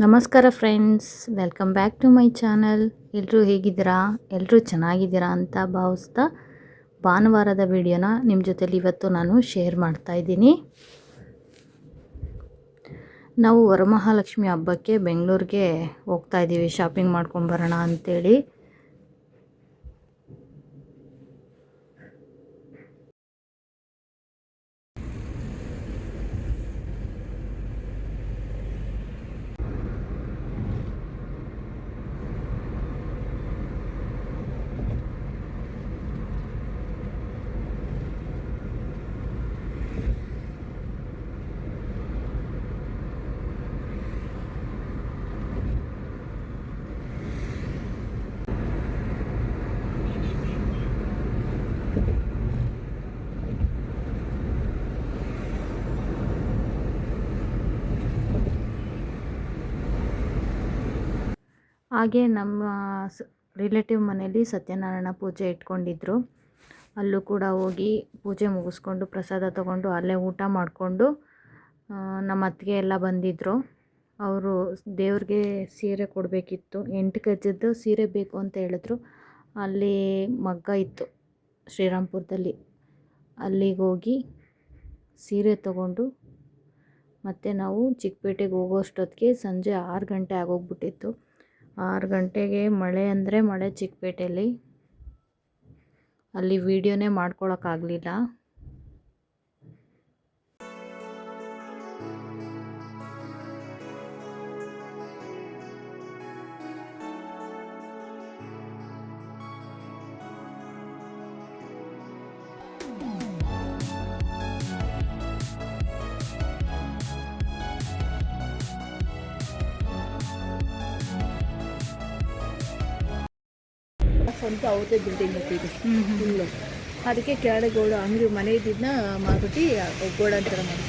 ನಮಸ್ಕಾರ friends, welcome back to my channel. ಎಲ್ಲರೂ ಹೇಗಿದ್ದೀರಾ? ಎಲ್ಲರೂ ಚೆನ್ನಾಗಿದ್ದೀರಾ ಅಂತ ಭಾವಿಸ್ತಾ ಭಾನುವಾರದ ವಿಡಿಯೋನ ನಿಮ್ಮ ಜೊತೆಲಿ ಇವತ್ತು ನಾನು ಶೇರ್ ಮಾಡ್ತಾ ಇದ್ದೀನಿ. ನಾವು ವರಮಹಾಲಕ್ಷ್ಮಿ ಹಬ್ಬಕ್ಕೆ ಬೆಂಗಳೂರಿಗೆ ಹೋಗ್ತಾ ಇದ್ದೀವಿ ಶಾಪಿಂಗ್ ಮಾಡ್ಕೊಂಡು ಬರೋಣ ಅಂಥೇಳಿ ಹಾಗೆ ನಮ್ಮ ರಿಲೇಟಿವ್ ಮನೇಲಿ ಸತ್ಯನಾರಾಯಣ ಪೂಜೆ ಇಟ್ಕೊಂಡಿದ್ರು. ಅಲ್ಲೂ ಕೂಡ ಹೋಗಿ ಪೂಜೆ ಮುಗಿಸ್ಕೊಂಡು ಪ್ರಸಾದ ತಗೊಂಡು ಅಲ್ಲೇ ಊಟ ಮಾಡಿಕೊಂಡು ನಮ್ಮ ಅತ್ತಿಗೆ ಎಲ್ಲ ಬಂದಿದ್ದರು ಅವರು ದೇವ್ರಿಗೆ ಸೀರೆ ಕೊಡಬೇಕಿತ್ತು. ಎಂಟು ಗಜದ್ದು ಸೀರೆ ಬೇಕು ಅಂತ ಹೇಳಿದ್ರು. ಅಲ್ಲಿ ಮಗ್ಗ ಇತ್ತು. ಶ್ರೀರಾಮ್ಪುರದಲ್ಲಿ ಅಲ್ಲಿಗೆ ಹೋಗಿ ಸೀರೆ ತಗೊಂಡು ಮತ್ತು ನಾವು ಚಿಕ್ಕಪೇಟೆಗೆ ಹೋಗೋಷ್ಟೊತ್ತಿಗೆ ಸಂಜೆ ಆರು ಗಂಟೆ ಆಗೋಗ್ಬಿಟ್ಟಿತ್ತು. ಆರು ಗಂಟೆಗೆ ಮಳೆ ಅಂದರೆ ಮಳೆ ಚಿಕ್ಕಪೇಟೆಯಲ್ಲಿ. ಅಲ್ಲಿ ವೀಡಿಯೋನೇ ಮಾಡ್ಕೊಳಕ್ಕಾಗಲಿಲ್ಲ. ಸ್ವಂತ ಅವ್ರದ್ದೇ ಬಿಲ್ಡಿಂಗ್ ಇಟ್ಟಿದೆ ಫುಲ್ಲು ಅದಕ್ಕೆ ಕೆಳಗಡೆ ಗೋಡ ಅಂಗಡಿ ಮನೆ ಇದ್ದಿದ್ದನ್ನ ಮಾರ್ಬಿಟ್ಟು ಗೋಡ ಮಾಡಿ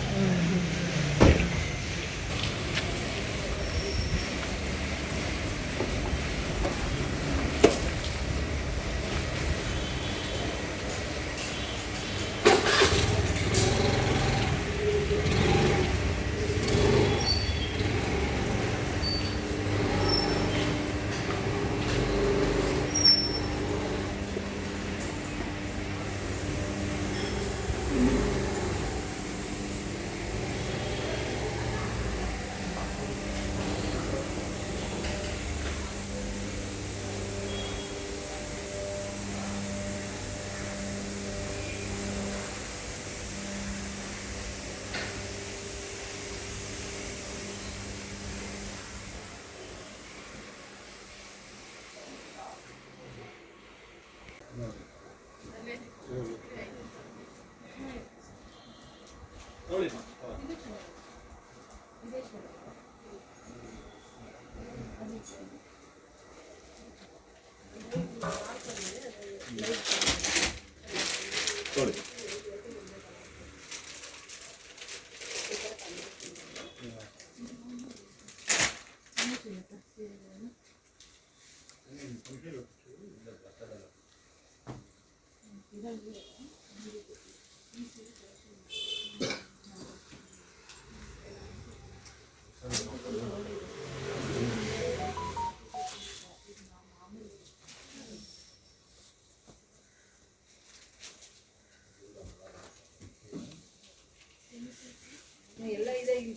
ಎಲ್ಲ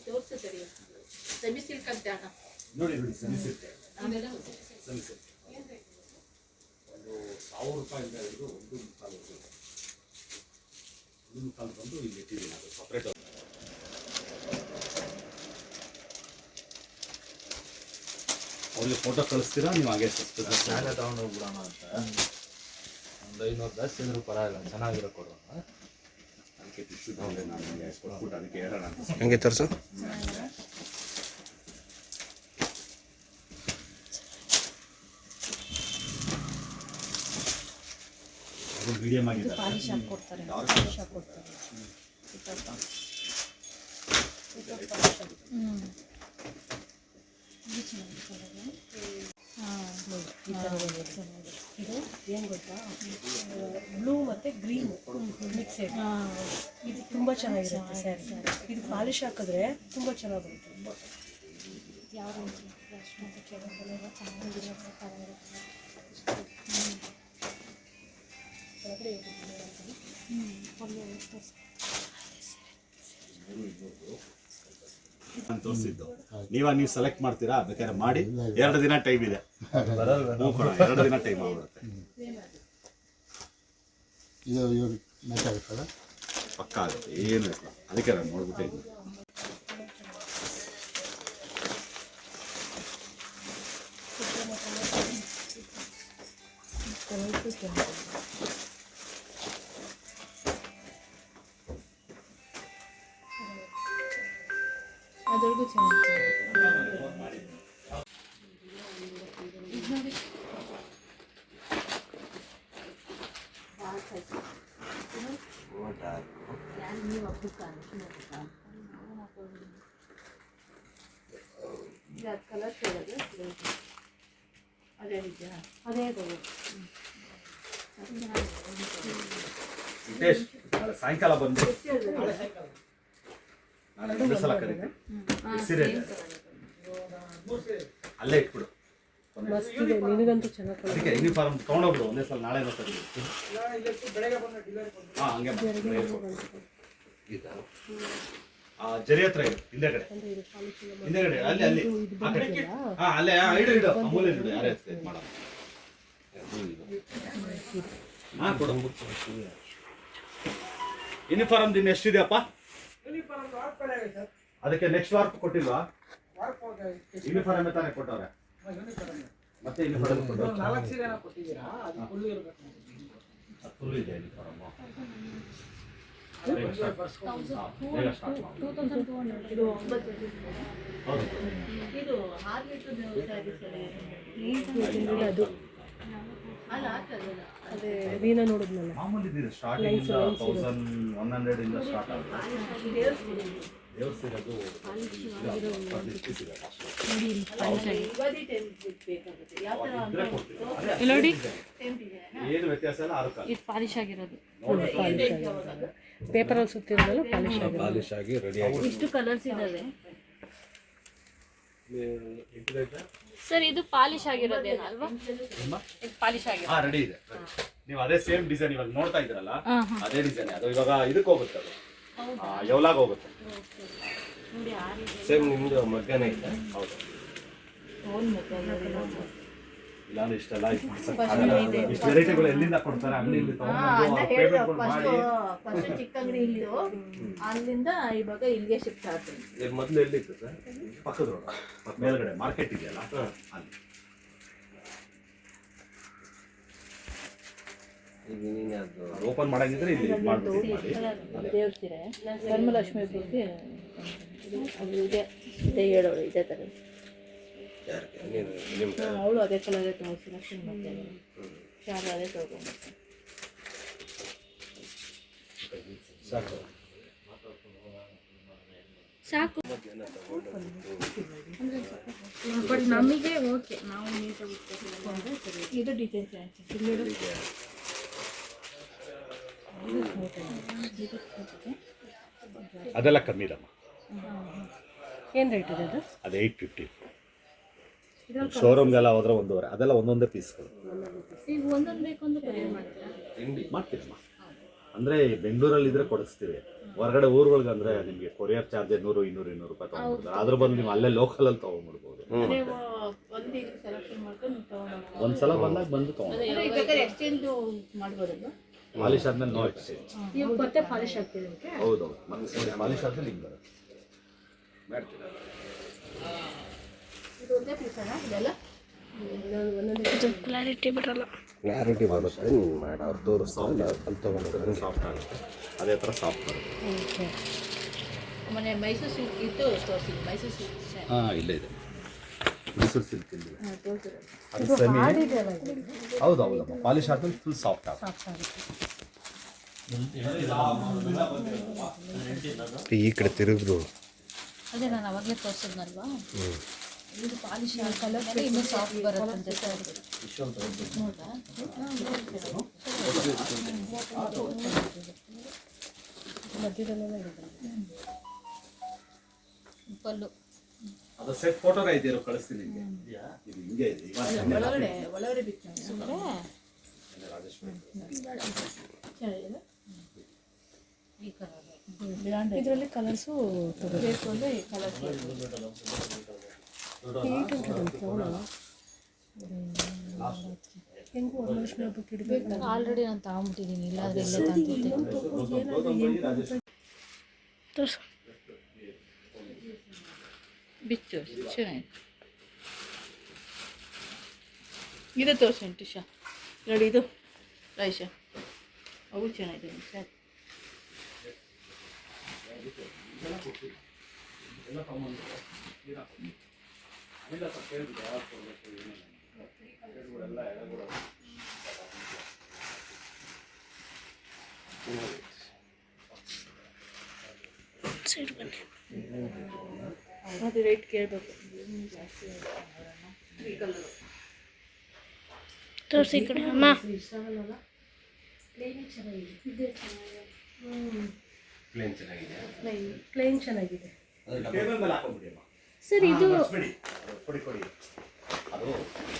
ಇದೆ ಇಲ್ಲಿ ತೋರಿಸುತ್ತೆ ಸೆಮಿ ಸಿಲ್ಕ್ ಅಂತ ಅಣ್ಣ. ನೋಡಿ ನೋಡಿ ಸಮಿಸಿರುತ್ತೆ ಸಮಿಸಿರುತ್ತೆ ಒಂದು ಸಾವಿರ ರೂಪಾಯಿಂದ ಹಿಡಿದು ಒಂದು ಮುಕ್ಕಾಲು ಒಂದು ಮುಕ್ಕಾಲು ಬಂದು ಇಲ್ಲಿ ಇಟ್ಟಿದ್ದೀನಿ ಅದು ಸಪ್ರೇಟ್ ಅವ್ರಿಗೆ ಫೋಟೋ ಕಳಿಸ್ತೀರಾ? ನೀವು ಹಾಗೆ ತಗೊಂಡು ಹೋಗ್ಬಿಡೋಣ ಅಂತ. ಒಂದು ಐನೂರು ಜಾಸ್ತಿ ಇದ್ರೂ ಪರವಾಗಿಲ್ಲ ಚೆನ್ನಾಗಿರೋ ಕೊಡೋಣ ಹಂಗೆ ತೋರಿಸು ಅದು ಮೀಡಿಯಮ್ ಆಗಿದೆ ಪಾಲಿಶ್ ಹಾಕ್ಕೊಡ್ತಾರೆ ಪಾಲಿಶ್ ಹಾಕ್ಕೊಡ್ತಾರೆ ಇದು ಏನು ಗೊತ್ತಾ ಬ್ಲೂ ಮತ್ತು ಗ್ರೀನ್ ಮಿಕ್ಸ್ ಇದು ತುಂಬ ಚೆನ್ನಾಗಿರುತ್ತೆ ಸ್ಯಾರಿ ಇದು ಪಾಲಿಶ್ ಹಾಕಿದ್ರೆ ತುಂಬ ಚೆನ್ನಾಗಿ ಬರುತ್ತೆ ಯಾವ ರೇಂಜ್ ನಾನು ತೋರಿಸಿದ್ದು. ನೀವ ನೀವು ಸೆಲೆಕ್ಟ್ ಮಾಡ್ತೀರಾ? ಬೇಕಾದ್ರೆ ಮಾಡಿ. ಎರಡು ದಿನ ಟೈಮ್ ಇದೆ. ಎರಡು ದಿನ ಟೈಮ್ ಆಗ್ಬಿಡುತ್ತೆ ಇದು ಇವಾಗ ಮ್ಯಾಚ್ ಆಗುತ್ತಲ್ಲ? ಪಕ್ಕ ಆಗುತ್ತೆ. ಏನು ಇಲ್ಲ. ಅದಕ್ಕೆ ನಾನು ನೋಡ್ಬಿಟ್ಟೆ ಇದ್ದೀನಿ. ಅದ್ರೊಳಗೂ ಚೆನ್ನಾಗಿ ಕಲರ್ ಅದೇ ಇದೆಯಾ ಅದೇ ನಾಳೆ ಸಾಯಂಕಾಲ ಬಂದು. ನಾಳೆ ಒಂದೇ ಸಲ ಕರೀತೀನಿ ಸೀರೆ ಅಲ್ಲೇ ಇಟ್ಬಿಡು. ಅದಕ್ಕೆ ಯೂನಿಫಾರ್ಮ್ ತೊಗೊಂಡೋಗ್ಬಿಡು. ಒಂದೇ ಸಲ ನಾಳೆ ಬರ್ತಾರೆ ಹಾಂ ಹಂಗೆ ಆ ಜರಿ ಹತ್ರ ಇದೆ ಹಿಂದೆಗಡೆ ಹಿಂದೆಗಡೆ ಅಲ್ಲಿ ಅಲ್ಲಿ. ಆ ಕಡೆ ಹಾ ಅಲ್ಲೇ ಇಡು ಇಡು. ಅಮೂಲ್ಯ ಇಡು. ಯಾರೇ ಮಾಡಲ್ಲ. ಹಾ ಕೊಡು. ಯೂನಿಫಾರ್ಮ್ ದಿನ ಎಷ್ಟಿದೆಯಪ್ಪ? ಅದಕ್ಕೆ ನೆಕ್ಸ್ಟ್ ವಾರ್ಪ್ ಕೊಟ್ಟಿಲ್ವಾ? ಯೂನಿಫಾರ್ಮ್ ತಾನೇ ಕೊಟ್ಟವ್ರೆ? ಮತ್ತೆ ಯೂನಿಫಾರ್ಮ್ ಫುಲ್ ಇದೆ ಯೂನಿಫಾರ್ಮ್ ಇದು ಅದು ಅಲ್ಲ ರೀನಾ ನೋಡಿದ್ನಲ್ಲ. ಮಾಮೂಲಿ ಇದೆ ಸ್ಟಾರ್ಟಿಂಗ್ ಇಂದ ಸ್ಟಾರ್ಟ್ ಆಗುತ್ತೆ. ದೇವ್ರ ಬೇಕಾಗುತ್ತೆ ಯಾವ ನೋಡಿ. ಟೈಮ್ ಏನು ವ್ಯತ್ಯಾಸ ಇಲ್ಲ ಆರು ಇದು ಪಾಲಿಶ್ ಆಗಿರೋದು. ಪಾಲಿಶ್ ಆಗಿದೆ ಪೇಪರಲ್ಲಿ ಸುತ್ತಿರೋದಲ್ಲ ಪಾಲಿಶ್ ಆಗಿ ರೆಡಿ ಆಗಿ. ಇಷ್ಟು ಕಲರ್ಸ್ ಇದಾವೆ ಸರ್ ಇದು ಪಾಲಿಶ್ ಆಗಿರೋದೇನಲ್ವಾ ಇದು ಪಾಲಿಶ್ ಆಗಿರೋ ಹಾ ರೆಡಿ ಇದೆ. ನೀವು ಅದೇ ಸೇಮ್ ಡಿಸೈನ್ ಇವಾಗ ನೋಡ್ತಾ ಇದ್ರಲ್ಲ ಅದೇ ಡಿಸೈನ್ ಅದು ಇವಾಗ ಇದಕ್ಕೆ ಹೋಗುತ್ತೆ ಅದು. ಆ, ಯವ್ಲಾಗ್ ಹೋಗುತ್ತೆ? ಸೇಮ್ ನಿಮ್ದು ಮಗ್ಗನೇ ಇದೆ. ಹೌದು. ಇಲ್ಲಾಂದ್ರೆ ಇಷ್ಟೆಲ್ಲ ಇಷ್ಟು ವೆರೈಟಿಗಳು ಎಲ್ಲಿಂದ ಕೊಡ್ತಾರೆ? ಫಸ್ಟ್ ಫಸ್ಟ್ ಚಿಕ್ಕ ಅಂಗಡಿ ಇಲ್ಲಿದು ಅಲ್ಲಿಂದ ಇವಾಗ ಇಲ್ಲಿಗೆ ಶಿಫ್ಟ್ ಆಗ್ತೀನಿ ಇದು ಮೊದಲು ಎಲ್ಲಿತ್ತು ಸರ್? ಪಕ್ಕದ ರೋಡ್ ಮತ್ತೆ ಮೇಲ್ಗಡೆ ಮಾರ್ಕೆಟ್ ಇದೆಯಲ್ಲ? ಅಲ್ಲಿ. ಈಗ ನೀನು ಅದು ಓಪನ್ ಮಾಡಂಗಿದ್ರೆ ಇಲ್ಲಿ ದೇವ್ರ ಧರ್ಮಲಕ್ಷ್ಮಿ ಬಗ್ಗೆ ಇದೆ. ಹೇಳೋರು ಇದೇ ಥರ ಯಾರಿಗೆ? ನೀನು ನಿಮ್ಗೆ ಅವಳು ಅದೇ ಕಲರೇ ತಗೊಂಡು ಸೆಲೆಕ್ಷನ್ ಮಾಡ್ತೇನೆ ಶಾಲು ಅದೇ ತಗೊಂಡು ಸಾಕು. ಸಾಕು. ಬಟ್ ನಮಗೆ ಓಕೆ ನಾವು ನೀಟಾಗಿ ಇದು ಡಿಸೈನ್ ಅದೆಲ್ಲ ಕಮ್ಮಿ ಇದಮ್ಮ ಏನು ರೇಟ್ ಇದೆ ಅದು? ಅದು ಏಯ್ಟ್ ಫಿಫ್ಟಿ ಶೋರೂಮ್ಗೆಲ್ಲ ಹೋದ್ರೆ ಒಂದೂವರೆ. ಅದೆಲ್ಲ ಒಂದೊಂದೇ ಪೀಸ್ಗಳು. ಈಗ ಒಂದೊಂದು ಬೇಕು ಅಂದ್ರೆ ಕೊರಿಯರ್ ಮಾಡ್ತೀರಾ? ತಿಂಡಿ. ಮಾಡ್ತೀರಮ್ಮ. ಅಂದರೆ ಬೆಂಗಳೂರಲ್ಲಿ ಇದ್ರೆ ಕೊಡಿಸ್ತೀವಿ. ಹೊರಗಡೆ ಊರುಗಳಿಗೆ ಅಂದ್ರೆ ನಿಮಗೆ ಕೊರಿಯರ್ ಚಾರ್ಜ್ ನೂರು ಇನ್ನೂರು ಇನ್ನೂರು ರೂಪಾಯಿ ತೊಗೊಂಡ್ಬಿಡ್ತಾರೆ ಅದ್ರ ಬಂದು ನೀವು ಅಲ್ಲೇ ಲೋಕಲ್ ಅಲ್ಲಿ ನೀವು ಒಂದು ಈಗ ಸೆಲೆಕ್ಷನ್ ಮಾಡ್ಕೊಂಡು ತಗೊಂಡು ಒಂದ್ಸಲ ಬಂದಾಗ ಬಂದು ತಗೊಂಡು ಪಾಲಿಶ್ ಆದ್ಮೇಲೆ ನೋ ಎಕ್ಸ್ಚೇಂಜ್ ಹೌದೌದು. ಮತ್ತೆ ಪಾಲಿಶ್ ಆದ್ಮೇಲೆ ಹಿಂಗೆ ಬರುತ್ತೆ ಮಾಡ್ತೀನಿ ಇದು ಒಂದೇ ಪೀಸ್ ಅಣ್ಣ ಇದೆಲ್ಲ ಕ್ಲಾರಿಟಿ ಬರಲ್ಲ ಕ್ಲಾರಿಟಿ ಬರುತ್ತೆ ನೀನು ಮಾಡಿ ಅವ್ರು ತೋರಿಸ್ತಾರೆ ಅಲ್ಲಿ ತೊಗೊಂಡು ಸಾಫ್ಟ್ ಆಗುತ್ತೆ ಅದೇ ಥರ ಸಾಫ್ಟ್ ಬರುತ್ತೆ. ಮೊನ್ನೆ ಮೈಸೂರು ಸಿಲ್ಕ್ ಇತ್ತು ಮೈಸೂರು ಸಿಲ್ಕ್ ಹಾಂ ಇಲ್ಲ ಇದೆ. ಮೈಸೂರು ಸಿಲ್ಕ್ ಇಲ್ಲಿ ಅದು ಸೆಮಿ ಹೌದು ಹೌದಮ್ಮ ಪಾಲಿಶ್ ಆದ್ಮೇಲೆ ಫುಲ್ ಸಾಫ್ಟ್ ಆಗುತ್ತೆ. ಈ ಕಡೆ ತಿರುಗಿದ್ರು ಅದೇ ನಾನು ಅವಾಗಲೇ ತೋರಿಸಿದ್ನಲ್ವಾ? ಇದು ಪಾಲಿಶ್ ಕಲರ್ ಇನ್ನೂ ಸಾಫ್ಟ್ ಬರುತ್ತಂತೆ ನೋಡ್ರಾ ಮಧ್ಯದಲ್ಲೆಲ್ಲ ಪಲ್ಲು. ಅದು ಸೆಟ್ ಫೋಟೋ ಇದೆಯೋ ಕಳಿಸ್ತೀನಿ ನಿಮಗೆ. ಇದು ಹಿಂಗೆ ಇದೆ. ಒಳಗಡೆ ಒಳಗಡೆ ಬಿತ್ತು ರಾಜೇಶ್ ಇದರಲ್ಲಿ ಕಲರ್ಸು ಬೇಕು ಅಂದರೆ ಈ ಹಬ್ಬಕ್ಕೆ ಇಡಬೇಕು ಆಲ್ರೆಡಿ ನಾನು ತಗೊಂಬಿಟ್ಟಿದ್ದೀನಿ ಇಲ್ಲಾಂದ್ರೆ ಇಲ್ಲೇ ತಂದಿದ್ದೆ ತೋರ್ಸು. ಬಿಚ್ಚು ಚೆನ್ನಾಗಿ ಇದು ತೋರಿಸಿ ಟಿಶಾ ನೋಡಿ ಇದು ರೈಶ. ಅವು ಚೆನ್ನಾಗಿದೆ ಸರ್. ಸೈಡ್ ಬನ್ನಿ ಅದು ರೇಟ್ ಕೇಳಬೇಕು. ತೋರಿಸಿ ಈ ಕಡೆ ಅಮ್ಮ. ಪ್ಲೇನ್ ಚೆನ್ನಾಗಿದೆ. ಪ್ಲೇನ್ ಚೆನ್ನಾಗಿದೆ. ಸರ್ ಇದು ಬಿಡಿ ಕೊಡಿ ಕೊಡಿ. ಅದು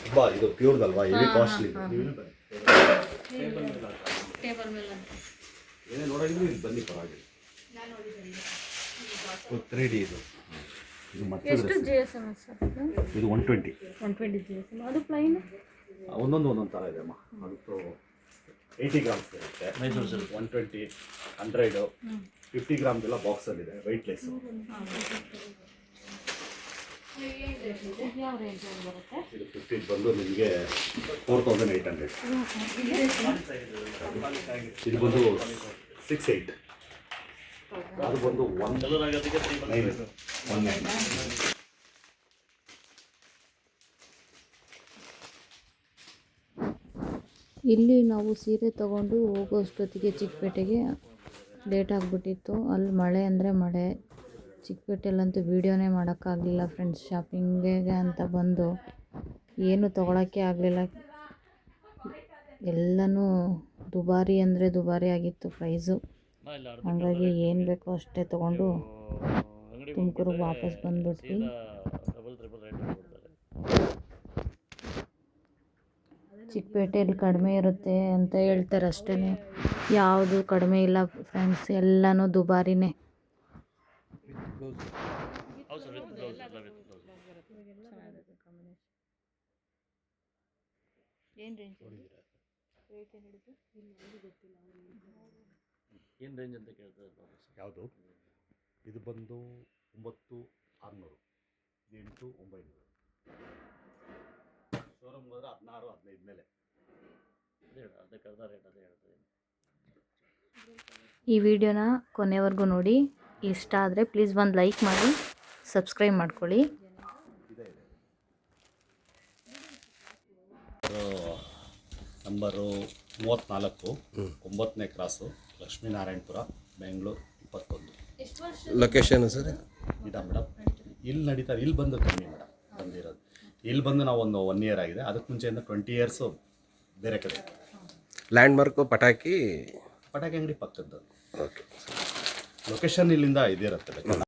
ತುಂಬಾ ಇದು ಪ್ಯೂರ್ದಲ್ವಾ ಹೆವಿ ಕಾಸ್ಟ್ಲಿ ಟೇಬಲ್ ಮೇಲೆ ಏನೇ ನೋಡೋದಿದ್ರು ಇಲ್ಲಿ ಬನ್ನಿ ಪರವಾಗಿಲ್ಲ. ತ್ರೀ ಡಿ ಇದು. ಇದು ಮತ್ತೆ ಎಷ್ಟು ಜಿ ಎಸ್ ಎಂ ಸರ್? ಇದು one twenty one twenty G S M ಅದು ಪ್ಲೈನ್ ಒಂದೊಂದು ಒಂದೊಂದು ಥರ ಇದೆ ಅಮ್ಮ. ಅದು ಏಯ್ಟಿ ಗ್ರಾಮ್ಸ್ ಇರುತ್ತೆ. ಒನ್ ಟ್ವೆಂಟಿ ಹಂಡ್ರೆಡು ಫಿಫ್ಟಿ ಗ್ರಾಮ್ದೆಲ್ಲ ಬಾಕ್ಸಲ್ಲಿದೆ ವೆಯ್ಟ್ಲೆಸ್ಸು ಯಾವ ರೇಂಜ್ ಬರುತ್ತೆ ಇದು ಫಿಫ್ಟಿ ಬಂದು ನಿಮಗೆ ಫೋರ್ ತೌಸಂಡ್ ಏಯ್ಟ್ ಹಂಡ್ರೆಡ್ ಇದು ಬಂದು ಸಿಕ್ಸ್ ಏಯ್ಟ್ ಅದು ಬಂದು ಒನ್ ನೈನ್ ಒನ್ ನೈನ್ ಇಲ್ಲಿ ನಾವು ಸೀರೆ ತಗೊಂಡು ಹೋಗೋಷ್ಟೊತ್ತಿಗೆ ಚಿಕ್ಕಪೇಟೆಗೆ ಲೇಟ್ ಆಗಿಬಿಟ್ಟಿತ್ತು. ಅಲ್ಲಿ ಮಳೆ ಅಂದರೆ ಮಳೆ. ಚಿಕ್ಕಪೇಟೆಯಲ್ಲಂತೂ ವೀಡಿಯೋನೇ ಮಾಡೋಕ್ಕಾಗಲಿಲ್ಲ ಫ್ರೆಂಡ್ಸ್ ಶಾಪಿಂಗಿಗೆ ಅಂತ ಬಂದು ಏನು ತೊಗೊಳಕ್ಕೆ ಆಗಲಿಲ್ಲ. ಎಲ್ಲನೂ ದುಬಾರಿ ಅಂದರೆ ದುಬಾರಿ ಆಗಿತ್ತು ಪ್ರೈಸು ಹಾಗಾಗಿ ಏನು ಬೇಕೋ ಅಷ್ಟೇ ತೊಗೊಂಡು ತುಮಕೂರಿಗೆ ವಾಪಸ್ ಬಂದ್ಬಿಟ್ವಿ. ಚಿಕ್ಕಪೇಟೆಯಲ್ಲಿ ಕಡಿಮೆ ಇರುತ್ತೆ ಅಂತ ಹೇಳ್ತಾರೆ ಅಷ್ಟೇ ಯಾವುದು ಕಡಿಮೆ ಇಲ್ಲ ಫ್ರೆಂಡ್ಸ್ ಎಲ್ಲನೂ ದುಬಾರಿನೇ. ಹೌದು ಸರ್ ವಿತ್ ಬ್ಲೌಸ್ ಎಲ್ಲ ವಿತ್ ಬ್ಲೌಸ್ ಏನು ರೇಂಜ್ ಏನು ರೇಂಜ್ ಅಂತ ಕೇಳ್ತಾರೆ ಬ್ಲೌಸ್ ಯಾವುದು? ಇದು ಬಂದು ಒಂಬತ್ತು ಆರುನೂರು. ಎಂಟು ಒಂಬೈನೂರು. ಶೋರೂಮ್ಗೆ ಹೋದ್ರೆ ಹದಿನಾರು ಹದಿನೈದು ಮೇಲೆ. ಅದೇ ಹೇಳ ಅದಕ್ಕೆ ಅರ್ಧ ರೇಟ್ ಅದೇ ಹೇಳ್ತದೆ ಈ ವಿಡಿಯೋನ ಕೊನೆವರೆಗೂ ನೋಡಿ. ಇಷ್ಟ ಆದರೆ ಪ್ಲೀಸ್ ಒಂದು ಲೈಕ್ ಮಾಡಿ ಸಬ್ಸ್ಕ್ರೈಬ್ ಮಾಡ್ಕೊಳ್ಳಿ. ನಂಬರು ಮೂವತ್ತ್ನಾಲ್ಕು ಒಂಬತ್ತನೇ ಕ್ರಾಸು ಲಕ್ಷ್ಮೀನಾರಾಯಣಪುರ ಬೆಂಗಳೂರು ಇಪ್ಪತ್ತೊಂದು. Location sir? ಇದ ಮೇಡಮ್ ಇಲ್ಲಿ ನಡೀತಾರೆ ಇಲ್ಲಿ ಬಂದು ಕಮ್ಮಿ ಮೇಡಮ್ ಬಂದಿರೋದು. ಇಲ್ಲಿ ಬಂದು ನಾವು ಒಂದು ಒನ್ ಇಯರ್ ಆಗಿದೆ ಅದಕ್ಕೆ ಮುಂಚೆಯಿಂದ ಟ್ವೆಂಟಿ ಇಯರ್ಸು ಬೇರೆ ಕಡೆ. ಲ್ಯಾಂಡ್ ಮಾರ್ಕು ಪಟಾಕಿ? ಪಟಾಕಿ ಅಂಗಡಿ ಪಕ್ಕದ್ದು. ಲೊಕೇಶನ್ ಇಲ್ಲಿಂದ ಇದಿರುತ್ತೆ